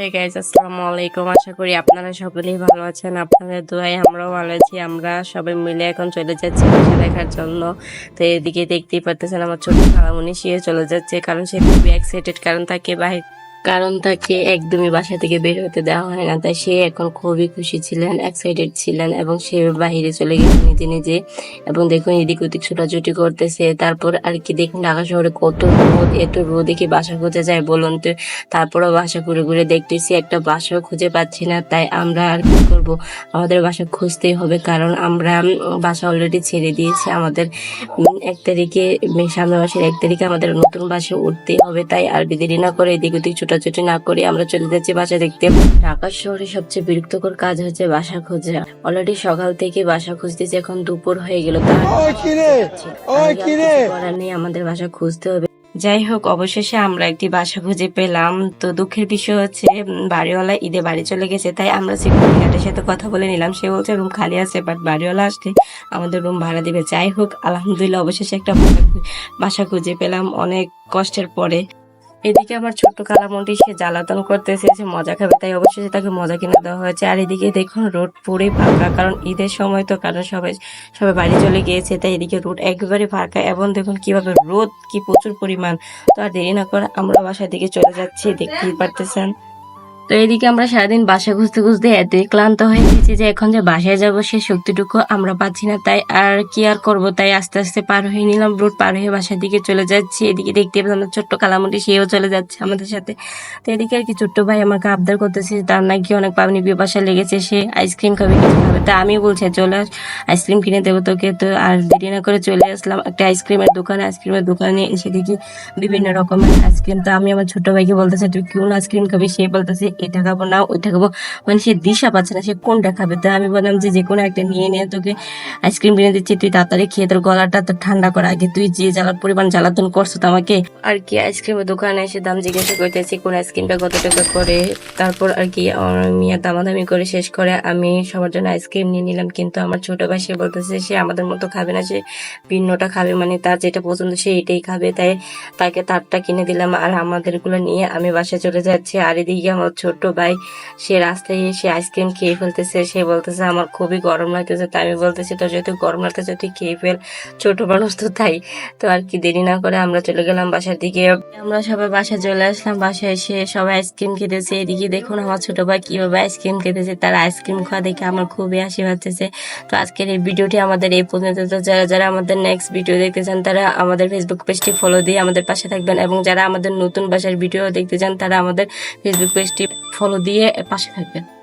আসসালামু আলাইকুম আশা করি আপনারা সকলেই ভালো আছেন। আপনাদের দোয়ায় আমরাও ভালো আছি। আমরা সবাই মিলে এখন চলে যাচ্ছি বাসা দেখার জন্য। তো এদিকে দেখতেই পারতেছেন আমার ছোট খালামণি সে চলে যাচ্ছে। কারণ সে খুবই এক্সাইটেড কারণ তাকে বাহির কারণ তাকে একদমই বাসা থেকে বের হতে দেওয়া হয় না। তাই সে এখন খুবই খুশি ছিলেন এক্সাইটেড ছিলেন এবং সে বাইরে চলে গেছে নিজে নিজে। এবং দেখুন, এদিক ওদিক ছোটাছুটি করতেছে। তারপর আর কি দেখুন, ঢাকা শহরে কত রোদ, এত রোদে কি বাসা খুঁজে যায় বলুন তো। তারপরও বাসা ঘুরে ঘুরে দেখতেছি, একটা বাসাও খুঁজে পাচ্ছি না। তাই আমরা আর কি করব? আমাদের বাসা খুঁজতেই হবে, কারণ আমরা বাসা অলরেডি ছেড়ে দিয়েছি। আমাদের এক তারিখে, সামনের মাসের এক তারিখে আমাদের নতুন বাসে উঠতেই হবে। তাই আর দেরি না করে এদিক ওদিক ছোটাছুটি না করে আমরা চলে যাচ্ছি বাসা দেখতে। ঢাকা শহরে সবচেয়ে বিরক্তকর কাজ হচ্ছে বাসা খোঁজা। অলরেডি সকাল থেকে বাসা খুঁজতেছি এখন দুপুর হয়ে গেল করার নেই আমাদের বাসা খুঁজতে হবে। যাই হোক অবশেষে আমরা একটি বাসা খুঁজে পেলাম। তো দুঃখের বিষয় হচ্ছে বাড়িওয়ালা ঈদে বাড়ি চলে গেছে তাই আমরা সিকিউরিটি গার্ডের সাথে কথা বলে নিলাম। সে বলছে রুম খালি আছে বাট বাড়িওয়ালা আসলে আমাদের রুম ভাড়া দিবে। যাই হোক আলহামদুলিল্লাহ অবশেষে একটা বাসা খুঁজে পেলাম অনেক কষ্টের পরে। এদিকে আমার ছোট্ট কালামন্টি সে জ্বালাতন করতেছে, সে মজা খাবে, তাই অবশ্যই তাকে মজা কিনে দেওয়া হয়েছে। আর এদিকে দেখুন, রোড পুরে ফাঁকা, কারণ ঈদের সময় তো কারণ সবাই সবাই বাড়ি চলে গিয়েছে, তাই এদিকে রোড একেবারে ফাঁকা। এবং দেখুন কীভাবে রোদ, কি প্রচুর পরিমাণ। তো আর দেরি না করে আমরা বাসার দিকে চলে যাচ্ছি, দেখতেই পারতেছেন। তো এদিকে আমরা সারাদিন বাসা খুঁজতে খুঁজতে এতই ক্লান্ত হয়ে গেছি যে এখন যে বাসায় যাব সে শক্তিটুকু আমরা পাচ্ছি না। তাই আর কি আর করব? তাই আস্তে আস্তে পার হয়ে নিলাম রোড পার হয়ে বাসার দিকে চলে যাচ্ছি। এদিকে দেখতে পেলাম ছোট্ট কালামুটি, সেও চলে যাচ্ছে আমাদের সাথে। তো এদিকে আর কি ছোট্ট ভাই আমাকে আবদার করতেছে তার নাকি অনেক পাবনি বাসা লেগেছে, সে আইসক্রিম খাবে, কিছু খাবে। তা আমি বলছি, চলে আস, আইসক্রিম কিনে দেবো তোকে। তো আর দেরি না করে চলে আসলাম একটা আইসক্রিমের দোকানে। আইসক্রিমের দোকানে এসে দেখি বিভিন্ন রকমের আইসক্রিম। তো আমি আমার ছোট ভাইকে বলতেছি, তুই কোন আইসক্রিম খাবি? সে বলতেছে এটা খাব না, ওইটা খাব। মানে সে দিশা পাচ্ছে না, সে কোনটা খাবে? তো আমি বললাম যে যে কোনো একটা নিয়ে নিয়ে তোকে আইসক্রিম কিনে দিচ্ছি, তুই তাড়াতাড়ি খেয়ে তোর গলাটা তো ঠান্ডা কর আগে। তুই যে জ্বালার পরিমাণ জ্বালাতন করছ তো আমাকে। আর কি, আইসক্রিমের দোকানে এসে দাম জিজ্ঞাসা করতেছি, কোন আইসক্রিমটা কত টাকা করে? তারপর আর কি মিয়া দামাদামি করে শেষ করে, আমি সবার জন্য আইসক্রিম নিয়ে নিলাম, কিন্তু আমার ছোট ভাই সে বলতেছে, সে আমাদের মতো খাবে না, সে ভিন্নটা খাবে। মানে তার যেটা পছন্দ, সে এটাই খাবে। তাই তাকে তারটা কিনে দিলাম, আর আমাদেরগুলো নিয়ে আমি বাসায় চলে যাচ্ছি, আর এদিকে আমার ছোট ভাই, সে রাস্তায় এসে আইসক্রিম খেয়ে ফেলতেছে। সে বলতেছে, আমার খুবই গরম লাগতেছে। তাই আমি বলতেছি তো যেহেতু গরম লাগতেছে, তুই খেয়ে ফেল। ছোট মানুষ তো তাই। তো আর কি দেরি না করে আমরা চলে গেলাম বাসার দিকে। আমরা সবাই বাসায় চলে আসলাম। বাসায় এসে সবাই আইসক্রিম খেতেছে। এদিকে দেখুন আমার ছোট ভাই কীভাবে আইসক্রিম খেতেছে। তার আইসক্রিম খাওয়া দেখে আমার খুবই হাসি পাচ্ছে। তো আজকের এই ভিডিওটি আমাদের এই পর্যন্ত। তো যারা যারা আমাদের নেক্সট ভিডিও দেখতে চান, তারা আমাদের ফেসবুক পেজটি ফলো দিয়ে আমাদের পাশে থাকবেন। এবং যারা আমাদের নতুন বাসার ভিডিও দেখতে চান, তারা আমাদের ফেসবুক পেজটি ফলো দিয়ে পাশে থাকবেন।